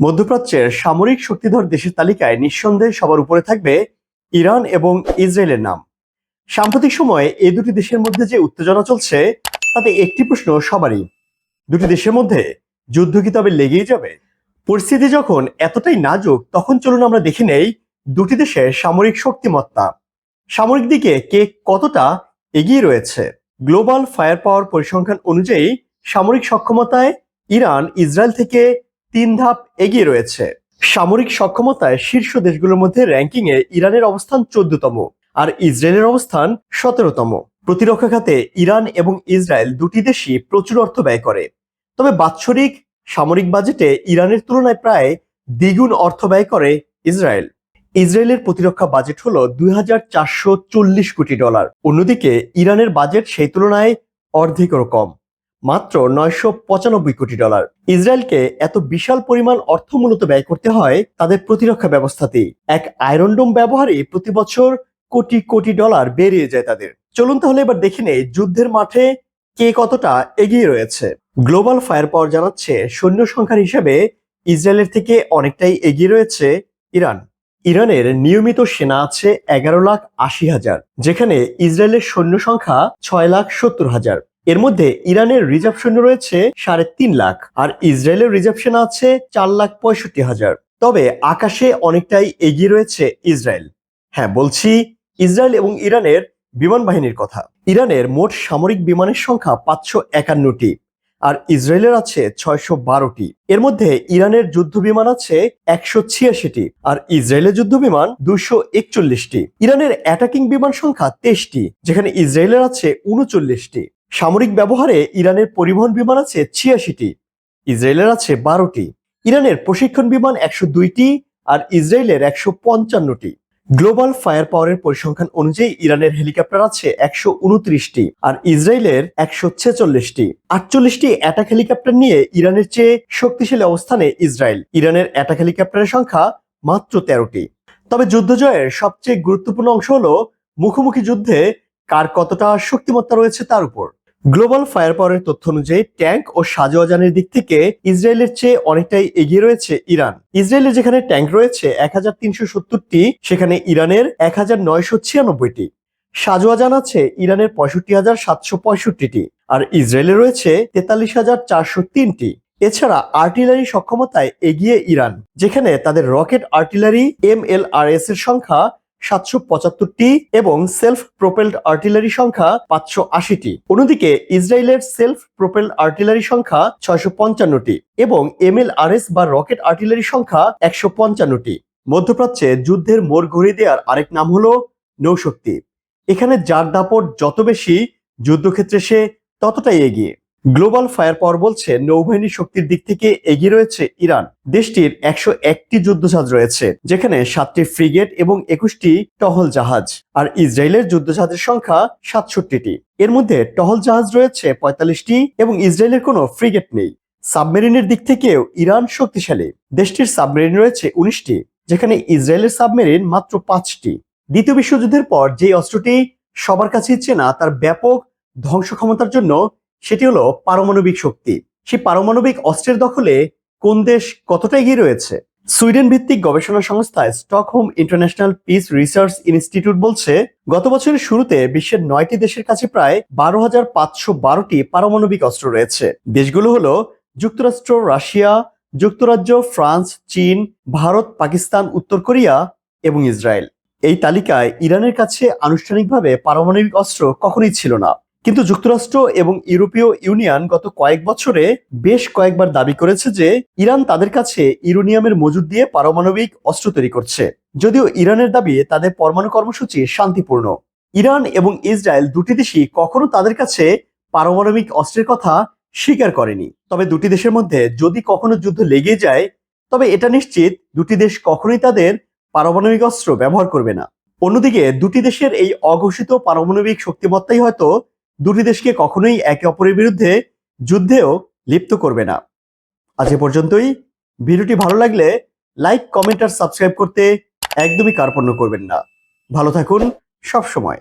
মধ্যপ্রাচ্যের সামরিক শক্তিধর দেশের তালিকায় নিঃসন্দেহে সবার উপরে থাকবে ইরান এবং ইসরায়েলের নাম। সাম্প্রতিক সময়ে এই দুটি দেশের মধ্যে যে উত্তেজনা চলছে, তাতে একটি প্রশ্ন সবারই। দুটি দেশের মধ্যে যুদ্ধ কি তবে লেগেই যাবে? পরিস্থিতি যখন এতটাই নাজুক, তখন চলুন আমরা দেখে নেই দুটি দেশের সামরিক শক্তিমত্তা। সামরিক দিকে কে কতটা এগিয়ে রয়েছে? গ্লোবাল ফায়ার পাওয়ার পরিসংখ্যান অনুযায়ী সামরিক সক্ষমতায় ইরান ইসরায়েল থেকে তিন ধাপ এগিয়ে রয়েছে। সামরিক সক্ষমতায় শীর্ষ দেশগুলোর মধ্যে র্যাঙ্কিংয়ে ইরানের অবস্থান চোদ্দতম আর ইসরায়েলের অবস্থান সতেরোতম। প্রতিরক্ষা খাতে ইরান এবং ইসরায়েল দুটি দেশই প্রচুর অর্থ ব্যয় করে। তবে বাৎসরিক সামরিক বাজেটে ইরানের তুলনায় প্রায় দ্বিগুণ অর্থ ব্যয় করে ইসরায়েল। ইসরায়েলের প্রতিরক্ষা বাজেট হলো দুই কোটি ডলার। অন্যদিকে ইরানের বাজেট সেই তুলনায় অর্ধেকেরও কম। মাত্র নয়শো পঁচানব্বই কোটি ডলার। ইসরায়েলকে এত বিশাল পরিমাণ অর্থ মূলত ব্যয় করতে হয় তাদের প্রতিরক্ষা ব্যবস্থাতেই। এক আয়রনডোম ব্যবহারে প্রতি বছর কোটি কোটি ডলার বেরিয়ে যায় তাদের। চলুন তাহলে এবার দেখে নেই যুদ্ধের মাঠে কে কতটা এগিয়ে রয়েছে। গ্লোবাল ফায়ার পাওয়ার জানাচ্ছে সৈন্য সংখ্যার হিসেবে ইসরায়েলের থেকে অনেকটাই এগিয়ে রয়েছে ইরান। ইরানের নিয়মিত সেনা আছে এগারো লাখ আশি হাজার, যেখানে ইসরায়েলের সৈন্য সংখ্যা ছয় লাখ সত্তর হাজার। এর মধ্যে ইরানের রিজার্ভ সৈন্য রয়েছে সাড়ে তিন লাখ আর ইসরায়েলের রিজার্ভ সেনা আছে চার লাখ পঁয়ষট্টি হাজার। তবে আকাশে অনেকটাই এগিয়ে রয়েছে ইসরায়েল। হ্যাঁ বলছি ইসরায়েল এবং ইরানের বিমান বাহিনীর কথা। ইরানের মোট সামরিক বিমানের সংখ্যা পাঁচশো একান্নটি আর ইসরায়েলের আছে ছয়শো বারোটি। এর মধ্যে ইরানের যুদ্ধ বিমান আছে একশো ছিয়াশিটি আর ইসরায়েলের যুদ্ধ বিমান দুশো একচল্লিশটি। ইরানের অ্যাটাকিং বিমান সংখ্যা তেইশটি, যেখানে ইসরায়েলের আছে উনচল্লিশটি। সামরিক ব্যবহারে ইরানের পরিবহন বিমান আছে ছিয়াশিটি, ইসরায়েলের আছে বারোটি, ইরানের প্রশিক্ষণ বিমান একশো দুইটি আর ইসরায়েলের একশো পঞ্চান্নটি। গ্লোবাল ফায়ার পাওয়ারের পরিসংখ্যান অনুযায়ী ইরানের হেলিকপ্টার আছে একশো উনত্রিশটি আর ইসরায়েলের একশো ছেচল্লিশটি। আটচল্লিশটি অ্যাটাক হেলিকপ্টার নিয়ে ইরানের চেয়ে শক্তিশালী অবস্থানে ইসরায়েল। ইরানের অ্যাটাক হেলিকপ্টারের সংখ্যা মাত্র তেরোটি। তবে যুদ্ধ জয়ের সবচেয়ে গুরুত্বপূর্ণ অংশ হলো মুখোমুখি যুদ্ধে কার কতটা শক্তিমত্তা রয়েছে তার উপর। গ্লোবাল ফায়ার পাওয়ারের তথ্য অনুযায়ী, ট্যাঙ্ক ও সাজোয়াজানের দিক থেকে ইসরায়েলের চেয়ে অনেকটাই এগিয়ে রয়েছে ইরান। ইসরায়েলের যেখানে ট্যাঙ্ক রয়েছে, এক হাজার তিনশো সত্তরটি, সেখানে ইরানের এক হাজার নয়শো ছিয়ানব্বইটি। সাজোয়াজান আছে ইরানের পঁয়ষট্টি হাজার সাতশো পঁয়ষট্টিটি আর ইসরায়েলে রয়েছে তেতাল্লিশ হাজার চারশো তিনটি। এছাড়া আর্টিলারি সক্ষমতায় এগিয়ে ইরান, যেখানে তাদের rocket artillery M L R S এর সংখ্যা সাতশো পঁচাত্তরটি এবং সেলফ প্রোপেলড আর্টিলারি সংখ্যা পাঁচশো আশিটি। অন্যদিকে ইসরায়েলের সেলফ প্রোপেলড আর্টিলারি সংখ্যা ছয়শো পঞ্চান্নটি এবং এমএলআরএস বা রকেট আর্টিলারি সংখ্যা একশো পঞ্চান্নটি। মধ্যপ্রাচ্যে যুদ্ধের মোড় ঘুরিয়ে দেওয়ার আরেক নাম হলো নৌশক্তি। এখানে যার দাপট যত বেশি, যুদ্ধক্ষেত্রে সে ততটাই এগিয়ে। গ্লোবাল ফায়ার পাওয়ার বলছে নৌবাহিনী শক্তির দিক থেকে এগিয়ে রয়েছে ইরান। দেশটির একশো একটি যুদ্ধজাহাজ রয়েছে, যেখানে সাতটি ফ্রিগেট এবং একুশটি টহল জাহাজ, আর ইসরায়েলের যুদ্ধজাহাজের সংখ্যা সাতষট্টিটি। এর মধ্যে টহল জাহাজ রয়েছে পঁয়তাল্লিশটি এবং ইসরায়েলের কোনো ফ্রিগেট নেই। সাবমেরিনের দিক থেকেও ইরান শক্তিশালী। দেশটির সাবমেরিন রয়েছে উনিশটি, যেখানে ইসরায়েলের সাবমেরিন মাত্র পাঁচটি। দ্বিতীয় বিশ্বযুদ্ধের পর যে অস্ত্রটি সবার কাছেই চেনা, তার ব্যাপক ধ্বংস ক্ষমতার জন্য সেটি হলো পারমাণবিক শক্তি। সেই পারমাণবিক অস্ত্রের দখলে কোন দেশ কতটা এগিয়ে রয়েছে? সুইডেন ভিত্তিক গবেষণা সংস্থা Stockholm International Peace Research Institute বলছে, গত বছরের শুরুতে বিশ্বের নয়টি দেশের কাছে প্রায় বারো হাজার পাঁচশো বারোটি পারমাণবিক অস্ত্র রয়েছে। দেশগুলো হলো যুক্তরাষ্ট্র, রাশিয়া, যুক্তরাজ্য, ফ্রান্স, চীন, ভারত, পাকিস্তান, উত্তর কোরিয়া এবং ইসরায়েল। এই তালিকায় ইরানের কাছে আনুষ্ঠানিকভাবে পারমাণবিক অস্ত্র কখনোই ছিল না। কিন্তু যুক্তরাষ্ট্র এবং ইউরোপীয় ইউনিয়ন গত কয়েক বছরে বেশ কয়েকবার দাবি করেছে যে ইরান তাদের কাছে ইউরেনিয়ামের মজুদ দিয়ে পারমাণবিক অস্ত্র তৈরি করছে। যদিও ইরানের দাবি তাদের পরমাণু কর্মসূচি শান্তিপূর্ণ। ইরান এবং ইসরায়েল দুটি দেশই কখনো তাদের কাছে পারমাণবিক অস্ত্রের কথা স্বীকার করেনি। তবে দুটি দেশের মধ্যে যদি কখনো যুদ্ধ লেগে যায়, তবে এটা নিশ্চিত দুটি দেশ কখনোই তাদের পারমাণবিক অস্ত্র ব্যবহার করবে না। অন্যদিকে দুটি দেশের এই অঘোষিত পারমাণবিক শক্তিমত্তাই হয়তো দুটি দেশকে কখনোই একে অপরের বিরুদ্ধে যুদ্ধেও লিপ্ত করবে না। আজ এ পর্যন্তই। ভিডিওটি ভালো লাগলে লাইক, কমেন্ট আর সাবস্ক্রাইব করতে একদমই কার্পণ্য করবেন না। ভালো থাকুন সব সময়